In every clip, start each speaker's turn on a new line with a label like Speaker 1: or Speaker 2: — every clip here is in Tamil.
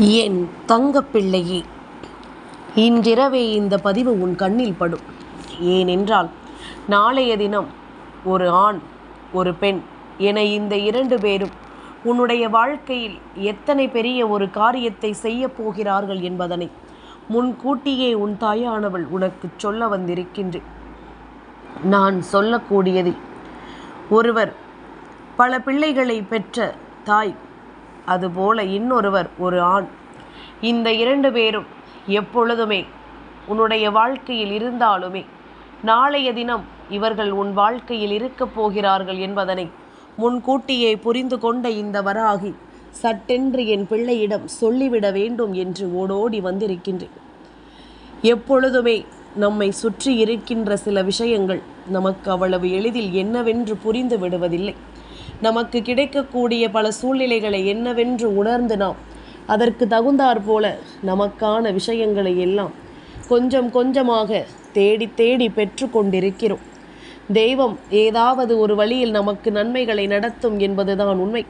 Speaker 1: என் தங்கப்பிள்ளையே இன்றிரவே இந்த பதிவு உன் கண்ணில் படும். ஏனென்றால் நாளைய தினம் ஒரு ஆண் ஒரு பெண் என இந்த இரண்டு பேரும் உன்னுடைய வாழ்க்கையில் எத்தனை பெரிய ஒரு காரியத்தை செய்யப் போகிறார்கள் என்பதனை முன்கூட்டியே உன் தாயானவள் உனக்கு சொல்ல வந்திருக்கின்றேன். நான் சொல்லக்கூடியதை ஒருவர் பல பிள்ளைகளை பெற்ற தாய் அதுபோல இன்னொருவர் ஒரு ஆண். இந்த இரண்டு பேரும் எப்பொழுதுமே உன்னுடைய வாழ்க்கையில் இருந்தாலுமே நாளைய தினம் இவர்கள் உன் வாழ்க்கையில் இருக்கப் போகிறார்கள் என்பதனை முன்கூட்டியே புரிந்து கொண்ட இந்த வராகி சட்டென்று என் பிள்ளையிடம் சொல்லிவிட வேண்டும் என்று ஓடோடி வந்திருக்கின்றேன். எப்பொழுதுமே நம்மை சுற்றி இருக்கின்ற சில விஷயங்கள் நமக்கு அவ்வளவு எளிதில் என்னவென்று புரிந்து விடுவதில்லை. நமக்கு கிடைக்கக்கூடிய பல சூழ்நிலைகளை என்னவென்று உணர்ந்து நாம். அதற்கு தகுந்தாற் போல நமக்கான விஷயங்களை எல்லாம் கொஞ்சம் கொஞ்சமாக தேடி தேடி பெற்று கொண்டிருக்கிறோம். தெய்வம் ஏதாவது ஒரு வழியில் நமக்கு நன்மைகளை நடத்தும் என்பதுதான் உண்மை.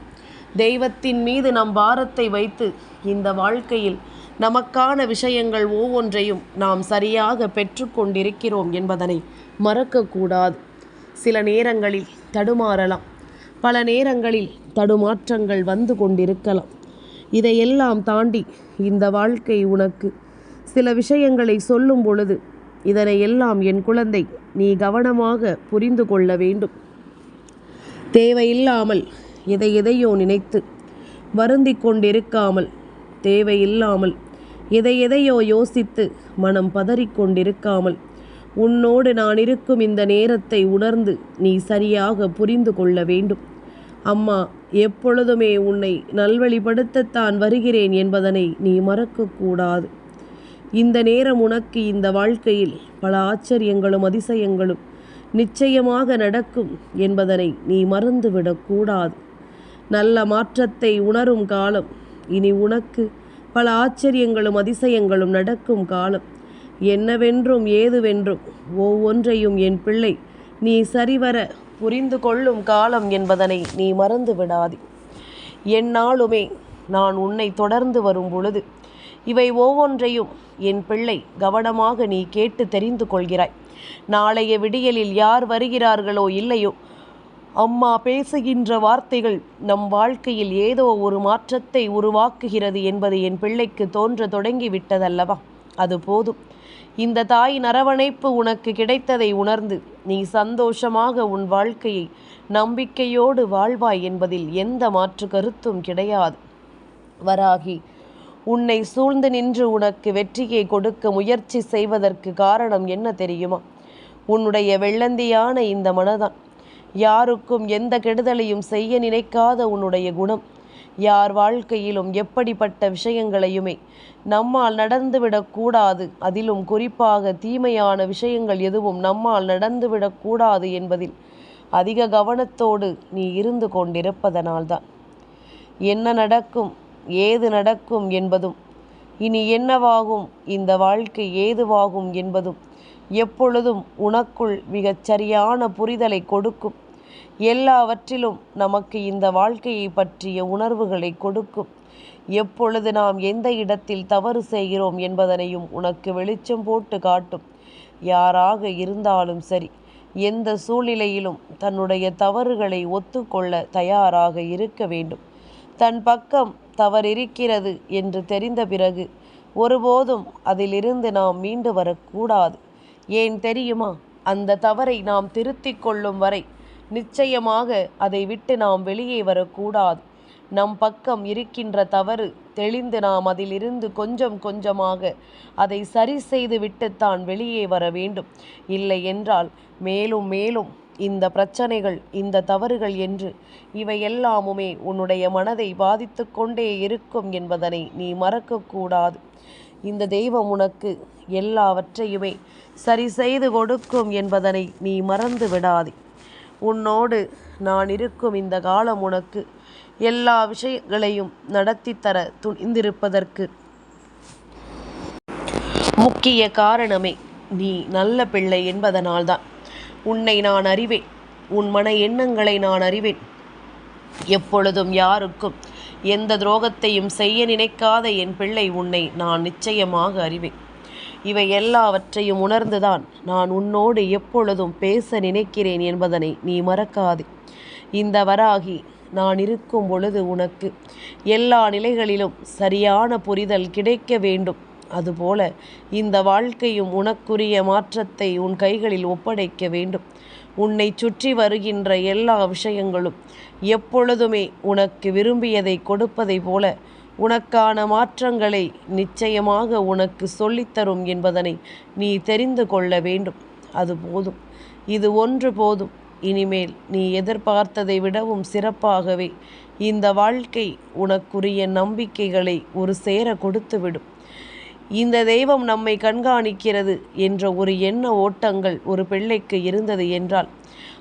Speaker 1: தெய்வத்தின் மீது நம் பாரத்தை வைத்து இந்த வாழ்க்கையில் நமக்கான விஷயங்கள் ஒவ்வொன்றையும் நாம் சரியாக பெற்றுக்கொண்டிருக்கிறோம் என்பதனை மறக்கக்கூடாது. சில நேரங்களில் தடுமாறலாம். பல நேரங்களில் தடுமாற்றங்கள் வந்து கொண்டிருக்கலாம். இதையெல்லாம் தாண்டி இந்த வாழ்க்கை உனக்கு. சில விஷயங்களை சொல்லும் பொழுது இதனை எல்லாம் என் குழந்தை நீ கவனமாக புரிந்து கொள்ள வேண்டும். தேவையில்லாமல் எதை எதையோ நினைத்து வருந்தி கொண்டிருக்காமல் தேவையில்லாமல் எதை எதையோ யோசித்து மனம் பதறிக்கொண்டிருக்காமல் உன்னோடு நான் இருக்கும் இந்த நேரத்தை உணர்ந்து நீ சரியாக புரிந்து கொள்ள வேண்டும். அம்மா எப்பொழுதுமே உன்னை நல்வழிப்படுத்தத்தான் வருகிறேன் என்பதனை நீ மறக்கக்கூடாது. இந்த நேரம் உனக்கு இந்த வாழ்க்கையில் பல ஆச்சரியங்களும் அதிசயங்களும் நிச்சயமாக நடக்கும் என்பதனை நீ மறந்துவிடக்கூடாது நல்ல மாற்றத்தை உணரும் காலம் இனி உனக்கு பல ஆச்சரியங்களும் அதிசயங்களும் நடக்கும் காலம். என்னவென்றும் ஏதுவென்றும் ஒவ்வொன்றையும் என் பிள்ளை நீ சரிவர புரிந்து கொள்ளும் காலம் என்பதனை நீ மறந்து விடாது. எந்நாளுமே நான் உன்னை தொடர்ந்து வரும் பொழுது இவை ஒவ்வொன்றையும் என் பிள்ளை கவனமாக நீ கேட்டு தெரிந்து கொள்கிறாய். நாளைய விடியலில் யார் வருகிறார்களோ இல்லையோ அம்மா பேசுகின்ற வார்த்தைகள் நம் வாழ்க்கையில் ஏதோ ஒரு மாற்றத்தை உருவாக்குகிறது என்பது என் பிள்ளைக்கு தோன்ற தொடங்கி விட்டதல்லவா? அது போதும். இந்த தாயின் அரவணைப்பு உனக்கு கிடைத்ததை உணர்ந்து நீ சந்தோஷமாக உன் வாழ்க்கையை நம்பிக்கையோடு வாழ்வாய் என்பதில் எந்த மாற்று கருத்தும் கிடையாது. வராகி உன்னை சூழ்ந்து நின்று உனக்கு வெற்றியை கொடுக்க முயற்சி செய்வதற்கு காரணம் என்ன தெரியுமா? உன்னுடைய வெள்ளந்தியான இந்த மனதான். யாருக்கும் எந்த கெடுதலையும் செய்ய நினைக்காத உன்னுடைய குணம். யார் வாழ்க்கையிலும் எப்படிப்பட்ட விஷயங்களையுமே நம்மால் நடந்துவிடக்கூடாது அதிலும் குறிப்பாக தீமையான விஷயங்கள் எதுவும் நம்மால் நடந்துவிடக்கூடாது என்பதில் அதிக கவனத்தோடு நீ இருந்து கொண்டிருப்பதனால்தான். என்ன நடக்கும் ஏது நடக்கும் என்பதும் இனி என்னவாகும் இந்த வாழ்க்கை ஏதுவாகும் என்பதும் எப்பொழுதும் உனக்குள் மிகச் சரியான புரிதலை கொடுக்கும். எல்லாவற்றிலும் நமக்கு இந்த வாழ்க்கையை பற்றிய உணர்வுகளை கொடுக்கும். எப்பொழுது நாம் எந்த இடத்தில் தவறு செய்கிறோம் என்பதனையும் உனக்கு வெளிச்சம் போட்டு காட்டும். யாராக இருந்தாலும் சரி எந்த சூழ்நிலையிலும் தன்னுடைய தவறுகளை ஒத்துக்கொள்ள தயாராக இருக்க வேண்டும். தன் பக்கம் தவறிருக்கிறது என்று தெரிந்த பிறகு ஒருபோதும் அதிலிருந்து நாம் மீண்டு வரக்கூடாது. ஏன் தெரியுமா? அந்த தவறை நாம் திருத்திக் கொள்ளும் வரை நிச்சயமாக அதை விட்டு நாம் வெளியே வரக்கூடாது. நம் பக்கம் இருக்கின்ற தவறு தெளிந்து நாம் அதிலிருந்து கொஞ்சம் கொஞ்சமாக அதை சரி செய்து விட்டுத்தான் வெளியே வர வேண்டும். இல்லை என்றால் மேலும் மேலும் இந்த பிரச்சனைகள் இந்த தவறுகள் என்று இவை எல்லாமுமே உன்னுடைய மனதை பாதித்து கொண்டே இருக்கும் என்பதனை நீ மறக்கக்கூடாது. இந்த தெய்வம் உனக்கு எல்லாவற்றையுமே சரி செய்து கொடுக்கும் என்பதனை நீ மறந்து விடாதே. உன்னோடு நான் இருக்கும் இந்த காலம் உனக்கு எல்லா விஷயங்களையும் நடத்தித்தர தர துணிந்திருப்பதற்கு முக்கிய காரணமே நீ நல்ல பிள்ளை என்பதனால்தான். உன்னை நான் அறிவேன். உன் மன எண்ணங்களை நான் அறிவேன். எப்பொழுதும் யாருக்கும் எந்த துரோகத்தையும் செய்ய நினைக்காத என் பிள்ளை உன்னை நான் நிச்சயமாக அறிவேன். இவை எல்லாவற்றையும் உணர்ந்துதான் நான் உன்னோடு எப்பொழுதும் பேச நினைக்கிறேன் என்பதனை நீ மறக்காதே. இந்த வராகி நான் இருக்கும் பொழுது உனக்கு எல்லா நிலைகளிலும் சரியான புரிதல் கிடைக்க வேண்டும். அதுபோல இந்த வாழ்க்கையும் உனக்குரிய மாற்றத்தை உன் கைகளில் ஒப்படைக்க வேண்டும். உன்னை சுற்றி வருகின்ற எல்லா விஷயங்களும் எப்பொழுதுமே உனக்கு விரும்பியதை கொடுப்பதை போல உனக்கான மாற்றங்களை நிச்சயமாக உனக்கு சொல்லித்தரும் என்பதனை நீ தெரிந்து கொள்ள வேண்டும். அது போதும். இது ஒன்று போதும். இனிமேல் நீ எதிர்பார்த்ததை விடவும் சிறப்பாகவே இந்த வாழ்க்கை உனக்குரிய நம்பிக்கைகளை ஒரு சேர கொடுத்துவிடும் இந்த தெய்வம் நம்மை கண்காணிக்கிறது என்ற ஒரு எண்ண ஓட்டங்கள் ஒரு பிள்ளைக்கு இருந்தது என்றால்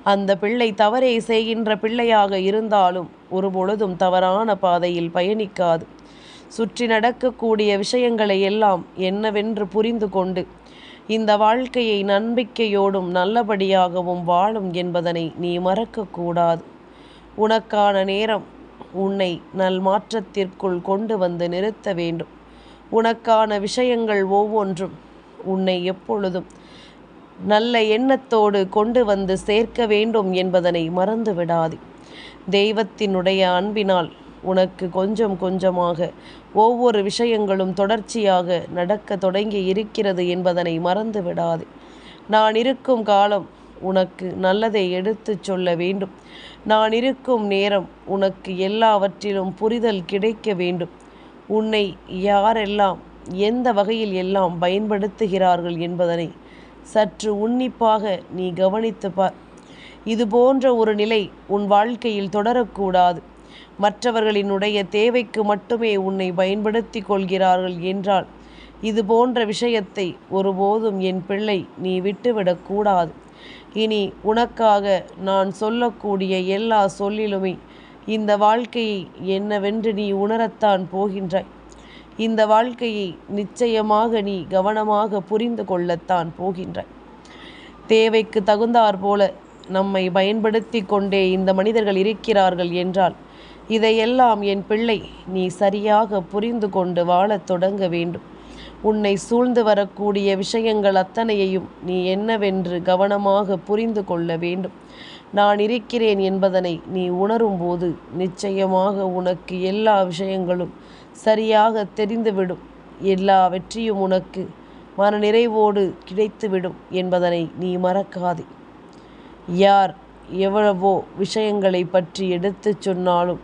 Speaker 1: அந்த பிள்ளை தவறை செய்கின்ற பிள்ளையாக இருந்தாலும் ஒரு பொழுதும் தவறான பாதையில் பயணிக்காது. சுற்றி நடக்கக்கூடிய விஷயங்களை எல்லாம் என்னவென்று புரிந்து கொண்டு இந்த வாழ்க்கையை நம்பிக்கையோடும் நல்லபடியாகவும் வாழும் என்பதனை நீ மறக்கக்கூடாது. உனக்கான நேரம் உன்னை நல் மாற்றத்திற்குள் கொண்டு வந்து நிறுத்த வேண்டும். உனக்கான விஷயங்கள் ஒவ்வொன்றும் உன்னை எப்பொழுதும் நல்ல எண்ணத்தோடு கொண்டு வந்து சேர்க்க வேண்டும் என்பதனை மறந்து விடாதே தெய்வத்தினுடைய அன்பினால் உனக்கு கொஞ்சம் கொஞ்சமாக ஒவ்வொரு விஷயங்களும் தொடர்ச்சியாக நடக்க தொடங்கி இருக்கிறது என்பதனை மறந்து விடாதே. நான் இருக்கும் காலம் உனக்கு நல்லதை எடுத்துச் சொல்ல வேண்டும். நான் இருக்கும் நேரம் உனக்கு எல்லாவற்றிலும் புரிதல் கிடைக்க வேண்டும். உன்னை யாரெல்லாம் எந்த வகையில் எல்லாம் பயன்படுத்துகிறார்கள் என்பதனை சற்று உன்னிப்பாக நீ கவனித்து பார். இது போன்ற ஒரு நிலை உன் வாழ்க்கையில் தொடரக்கூடாது. மற்றவர்களினுடைய தேவைக்கு மட்டுமே உன்னை பயன்படுத்தி கொள்கிறார்கள் என்றால் இது போன்ற விஷயத்தை ஒருபோதும் என் பிள்ளை நீ விட்டுவிடக்கூடாது இனி உனக்காக நான் சொல்லக்கூடிய எல்லா சொல்லிலுமே இந்த வாழ்க்கையை என்னவென்று நீ உணரத்தான் போகின்றாய். இந்த வாழ்க்கையை நிச்சயமாக நீ கவனமாக புரிந்து கொள்ளத்தான் போகின்றாய். தேவைக்கு தகுந்தாற் போல நம்மை பயன்படுத்தி கொண்டே இந்த மனிதர்கள் இருக்கிறார்கள் என்றால் இதையெல்லாம் என் பிள்ளை நீ சரியாக புரிந்து கொண்டு வாழத் தொடங்க வேண்டும். உன்னை சூழ்ந்து வரக்கூடிய விஷயங்கள் அத்தனையையும் நீ என்னவென்று கவனமாக புரிந்து கொள்ள வேண்டும். நான் இருக்கிறேன் என்பதனை நீ உணரும்போது நிச்சயமாக உனக்கு எல்லா விஷயங்களும் சரியாக தெரிந்துவிடும். எல்லா வெற்றியும் உனக்கு மன நிறைவோடு கிடைத்துவிடும் என்பதனை நீ மறக்காதே. யார் எவ்வளவோ விஷயங்களை பற்றி எடுத்துச் சொன்னாலும்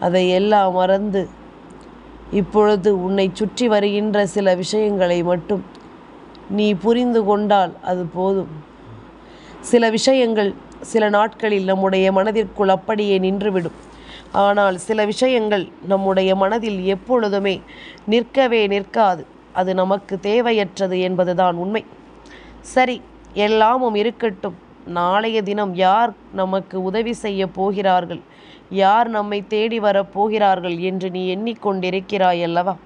Speaker 1: அதை எல்லாம் மறந்து இப்பொழுது உன்னை சுற்றி வருகின்ற சில விஷயங்களை மட்டும் நீ புரிந்து கொண்டால் அது போதும். சில விஷயங்கள் சில நாட்களில் நம்முடைய மனதிற்குள் அப்படியே நின்றுவிடும். ஆனால் சில விஷயங்கள் நம்முடைய மனதில் எப்பொழுதுமே நிற்கவே நிற்காது. அது நமக்கு தேவையற்றது என்பதுதான் உண்மை. சரி எல்லாமும் இருக்கட்டும். நாளைய தினம் யார் நமக்கு உதவி செய்ய போகிறார்கள்? யார் நம்மை தேடி வரப் போகிறார்கள் என்று நீ எண்ணிக்கொண்டிருக்கிறாய் அல்லவா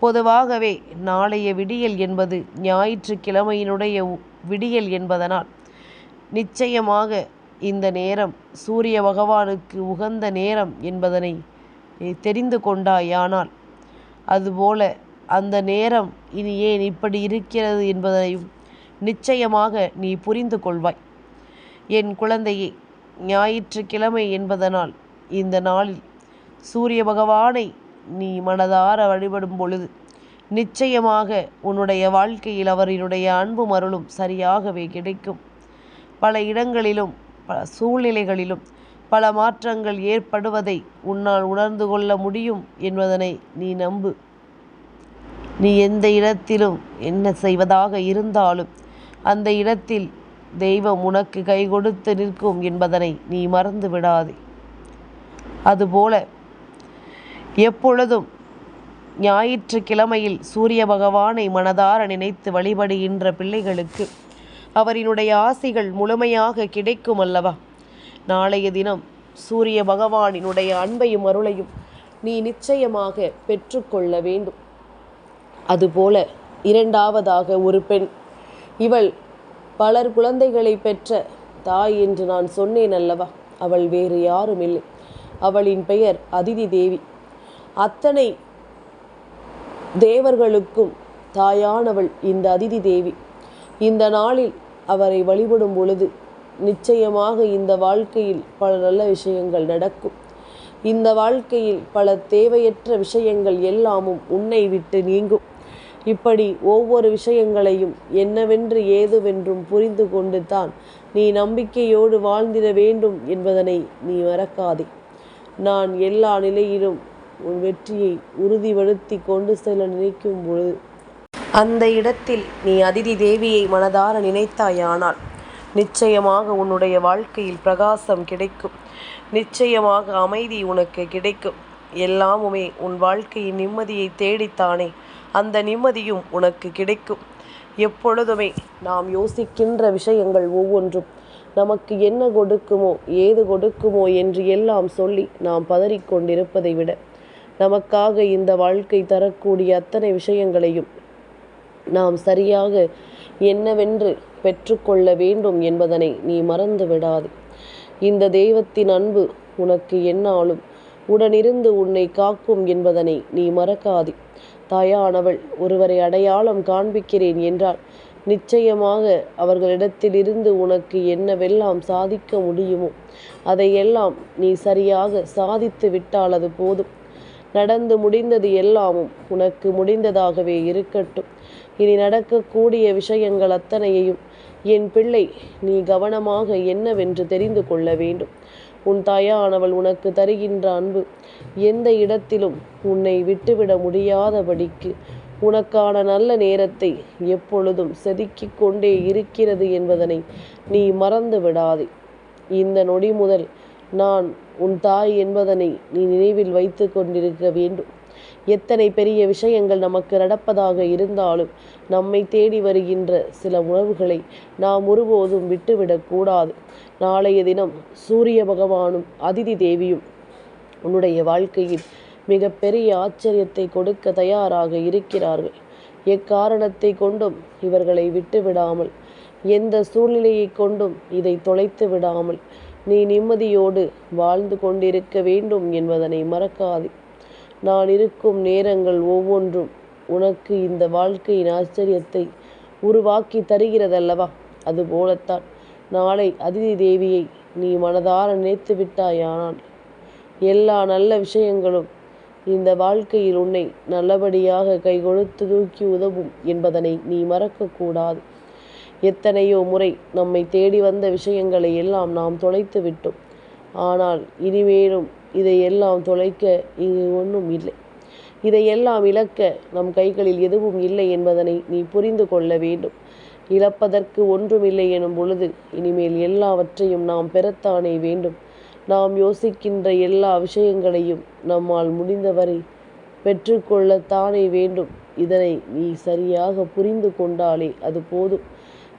Speaker 1: பொதுவாகவே நாளைய விடியல் என்பது ஞாயிற்றுக்கிழமையினுடைய விடியல் என்பதனால் நிச்சயமாக இந்த நேரம் சூரிய பகவானுக்கு உகந்த நேரம் என்பதனை தெரிந்து கொண்டாயானால் அதுபோல அந்த நேரம் இனி ஏன் இப்படி இருக்கிறது என்பதையும் நிச்சயமாக நீ புரிந்து கொள்வாய். என் குழந்தையே ஞாயிற்றுக்கிழமை என்பதனால் இந்த நாளில் சூரிய பகவானை நீ மனதார வழிபடும் பொழுது நிச்சயமாக உன்னுடைய வாழ்க்கையில் அவரினுடைய அன்பும் அருளும் சரியாகவே கிடைக்கும். பல இடங்களிலும் பல சூழ்நிலைகளிலும் பல மாற்றங்கள் ஏற்படுவதை உன்னால் உணர்ந்து கொள்ள முடியும் என்பதனை நீ நம்பு. நீ எந்த இடத்திலும் என்ன செய்வதாக இருந்தாலும் அந்த இடத்தில் தெய்வம் உனக்கு கை கொடுத்து நிற்கும் என்பதனை நீ மறந்து விடாதே அதுபோல எப்பொழுதும் ஞாயிற்றுக்கிழமையில் சூரிய பகவானை மனதார நினைத்து வழிபடுகின்ற பிள்ளைகளுக்கு அவரினுடைய ஆசிகள் முழுமையாக கிடைக்கும் அல்லவா? நாளைய தினம் சூரிய பகவானினுடைய அன்பையும் அருளையும் நீ நிச்சயமாக பெற்றுக்கொள்ள வேண்டும். அதுபோல இரண்டாவதாக ஒரு பெண் இவள் பலர் குழந்தைகளை பெற்ற தாய் என்று நான் சொன்னேன் அல்லவா? அவள் வேறு யாரும் இல்லை. அவளின் பெயர் அதிதி தேவி அத்தனை தேவர்களுக்கும் தாயானவள் இந்த அதிதி தேவி இந்த நாளில் அவரை வழிபடும் பொழுது நிச்சயமாக இந்த வாழ்க்கையில் பல நல்ல விஷயங்கள் நடக்கும். இந்த வாழ்க்கையில் பல தேவையற்ற விஷயங்கள் எல்லாமும் உன்னை விட்டு நீங்கும். இப்படி ஒவ்வொரு விஷயங்களையும் என்னவென்று ஏதுவென்றும் புரிந்து கொண்டு தான் நீ நம்பிக்கையோடு வாழ்ந்திட வேண்டும் என்பதனை நீ மறக்காதே. நான் எல்லா நிலையிலும் உன் வெற்றியை உறுதிப்படுத்தி கொண்டு செல்ல நினைக்கும் பொழுது. அந்த இடத்தில் நீ அதிதி தேவியை மனதார நினைத்தாயானால் நிச்சயமாக உன்னுடைய வாழ்க்கையில் பிரகாசம் கிடைக்கும். நிச்சயமாக அமைதி உனக்கு கிடைக்கும். எல்லாமுமே உன் வாழ்க்கையின் நிம்மதியை தேடித்தானே அந்த நிம்மதியும் உனக்கு கிடைக்கும். எப்பொழுதுமே நாம் யோசிக்கின்ற விஷயங்கள் ஒவ்வொன்றும் நமக்கு என்ன கொடுக்குமோ ஏது கொடுக்குமோ என்று எல்லாம் சொல்லி நாம் பதறிக்கொண்டிருப்பதை விட நமக்காக இந்த வாழ்க்கை தரக்கூடிய அத்தனை விஷயங்களையும் நாம் சரியாக என்னவென்று பெற்றுக்கொள்ள வேண்டும் என்பதனை நீ மறந்து விடாது. இந்த தெய்வத்தின் அன்பு உனக்கு என்னாலும் உடனிருந்து உன்னை காக்கும் என்பதனை நீ மறக்காதே. தாயானவள் ஒருவரை அடையாளம் காண்பிக்கிறேன் என்றால் நிச்சயமாக அவர்களிடத்திலிருந்து உனக்கு என்னவெல்லாம் சாதிக்க முடியுமோ அதையெல்லாம் நீ சரியாக சாதித்து விட்டால் அது போதும். நடந்து முடிந்தது எல்லாமும் உனக்கு முடிந்ததாகவே இருக்கட்டும். இனி நடக்கக்கூடிய விஷயங்கள் அத்தனையையும் என் பிள்ளை நீ கவனமாக என்னவென்று தெரிந்து கொள்ள வேண்டும். உன் தாயானவள் உனக்கு தருகின்ற அன்பு எந்த இடத்திலும் உன்னை விட்டுவிட முடியாதபடிக்கு உனக்கான நல்ல நேரத்தை எப்பொழுதும் செதுக்கிக் கொண்டே இருக்கிறது என்பதனை நீ மறந்து விடாதே. இந்த நொடி முதல் நான் உன் தாய் என்பதனை நீ நினைவில் வைத்து கொண்டிருக்க வேண்டும். எத்தனை பெரிய விஷயங்கள் நமக்கு நடப்பதாக இருந்தாலும் நம்மை தேடி வருகின்ற சில உணவுகளை நாம் ஒருபோதும் விட்டுவிடக்கூடாது நாளைய தினம் சூரிய பகவானும் அதிதி தேவியும் உன்னுடைய வாழ்க்கையில் மிக பெரிய ஆச்சரியத்தை கொடுக்க தயாராக இருக்கிறார்கள். எக்காரணத்தை கொண்டும் இவர்களை விட்டு விடாமல் எந்த சூழ்நிலையை கொண்டும் இதை தொலைத்து விடாமல் நீ நிம்மதியோடு வாழ்ந்து கொண்டிருக்க வேண்டும் என்பதனை மறக்காதே. நான் இருக்கும் நேரங்கள் ஒவ்வொன்றும் உனக்கு இந்த வாழ்க்கையின் ஆச்சரியத்தை உருவாக்கி தருகிறதல்லவா? அதுபோலத்தான் நாளை அதிதி தேவியை நீ மனதார நினைத்து விட்டாயானால் எல்லா நல்ல விஷயங்களும் இந்த வாழ்க்கையில் உன்னை நல்லபடியாக கைகொடுத்து தூக்கி உதவும் என்பதனை நீ மறக்கக்கூடாது. எத்தனையோ முறை நம்மை தேடி வந்த விஷயங்களை எல்லாம் நாம் தொலைத்து விட்டோம். ஆனால் இனிமேலும் இதையெல்லாம் தொலைக்க இங்கு ஒன்றும் இல்லை. இதையெல்லாம் இழக்க நம் கைகளில் எதுவும் இல்லை என்பதனை நீ புரிந்து கொள்ள வேண்டும். இழப்பதற்கு ஒன்றுமில்லை எனும் பொழுது இனிமேல் எல்லாவற்றையும் நாம் பெறத்தானே வேண்டும். நாம் யோசிக்கின்ற எல்லா விஷயங்களையும் நம்மால் முடிந்தவரை பெற்றுக்கொள்ளத்தானே வேண்டும். இதனை நீ சரியாக புரிந்து கொண்டாலே அது போதும்.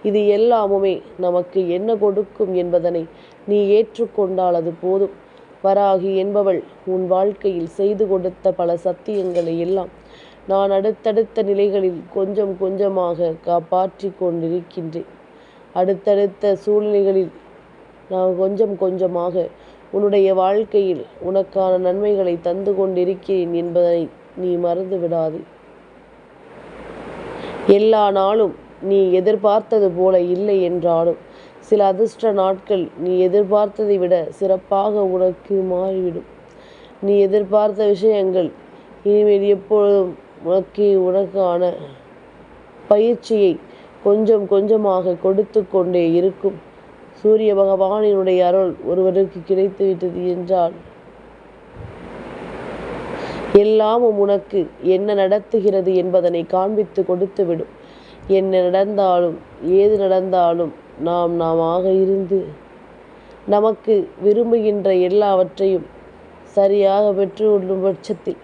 Speaker 1: இது எல்லாமுமே நமக்கு என்ன கொடுக்கும் என்பதனை நீ ஏற்றுக்கொண்டால் அது போதும். வராகி என்பவள் உன் வாழ்க்கையில் செய்து கொடுத்த பல சத்தியங்களை எல்லாம் நான் அடுத்தடுத்த நிலைகளில் கொஞ்சம் கொஞ்சமாக காப்பாற்றி கொண்டிருக்கின்றேன். அடுத்தடுத்த சூழ்நிலைகளில் நான் கொஞ்சம் கொஞ்சமாக உன்னுடைய வாழ்க்கையில் உனக்கான நன்மைகளை தந்து கொண்டிருக்கிறேன் என்பதனை நீ மறந்து விடாதே எல்லா நாளும் நீ எதிர்பார்த்தது போல இல்லை என்றாலும் சில அதிர்ஷ்ட நாட்கள் நீ எதிர்பார்த்ததை விட சிறப்பாக உனக்கு மாறிவிடும். நீ எதிர்பார்த்த விஷயங்கள் இனிமேல் எப்பொழுதும் உனக்கு உனக்கான பயிற்சியை கொஞ்சம் கொஞ்சமாக கொடுத்து கொண்டே இருக்கும். சூரிய பகவானினுடைய அருள் ஒருவருக்கு கிடைத்துவிட்டது என்றால் எல்லாமும் உனக்கு என்ன நடத்துகிறது என்பதனை காண்பித்து கொடுத்துவிடும். என்ன நடந்தாலும் ஏது நடந்தாலும் நாம் நாமாக இருந்து நமக்கு விரும்புகின்ற எல்லாவற்றையும் சரியாக பெற்றுக்கொள்ளும் பட்சத்தில்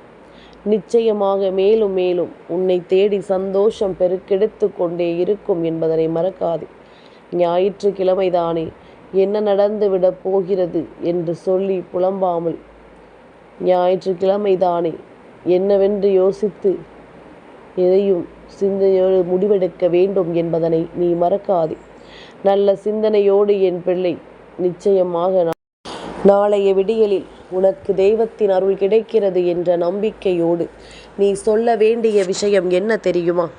Speaker 1: நிச்சயமாக மேலும் மேலும் உன்னை தேடி சந்தோஷம் பெருக்கெடுத்து கொண்டே இருக்கும் என்பதனை மறக்காதே. ஞாயிற்றுக்கிழமைதானே? என்ன நடந்துவிடப் போகிறது என்று சொல்லி புலம்பாமல். ஞாயிற்றுக்கிழமைதானே? என்னவென்று யோசித்து எதையும் சிந்தனையோடு முடிவெடுக்க வேண்டும் என்பதனை நீ மறக்காதே. நல்ல சிந்தனையோடு என் பிள்ளை நிச்சயமாக நாளைய விடியலில் உனக்கு தெய்வத்தின் அருள் கிடைக்கிறது என்ற நம்பிக்கையோடு நீ சொல்ல வேண்டிய விஷயம் என்ன தெரியுமா?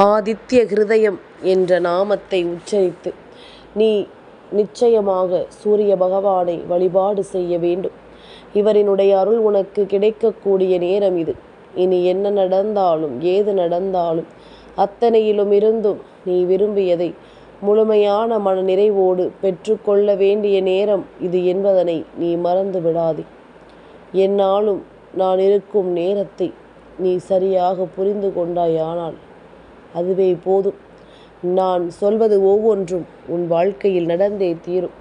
Speaker 1: ஆதித்ய ஹிருதயம் என்ற நாமத்தை உச்சரித்து நீ நிச்சயமாக சூரிய பகவானை வழிபாடு செய்ய வேண்டும். இவரினுடைய அருள் உனக்கு கிடைக்கக்கூடிய நேரம் இது. இனி என்ன நடந்தாலும் ஏது நடந்தாலும் அத்தனையிலும் இருந்தும் நீ விரும்பியதை முழுமையான மன நிறைவோடு பெற்றுக்கொள்ள வேண்டிய நேரம் இது என்பதனை நீ மறந்து விடாதே. என்னாலும் நான் இருக்கும் நேரத்தை நீ சரியாக புரிந்து கொண்டாயானால் அதுவே போதும். நான் சொல்வது ஒவ்வொன்றும் உன் வாழ்க்கையில் நடந்தே தீரும்.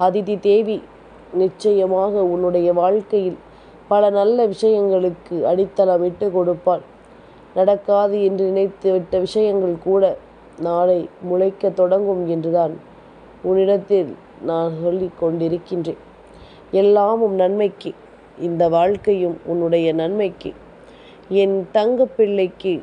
Speaker 1: அதிதி தேவி நிச்சயமாக உன்னுடைய வாழ்க்கையில் பல நல்ல விஷயங்களுக்கு அடித்தளமிட்டு கொடுப்பாள். நடக்காது என்று நினைத்து விட்ட விஷயங்கள் கூட நாளை முளைக்க தொடங்கும் என்றுதான் உன்னிடத்தில் நான் சொல்லிக் கொண்டிருக்கின்றேன். எல்லாமும் நன்மைக்கு இந்த வாழ்க்கையும் உன்னுடைய நன்மைக்கு என் தங்க பிள்ளைக்கு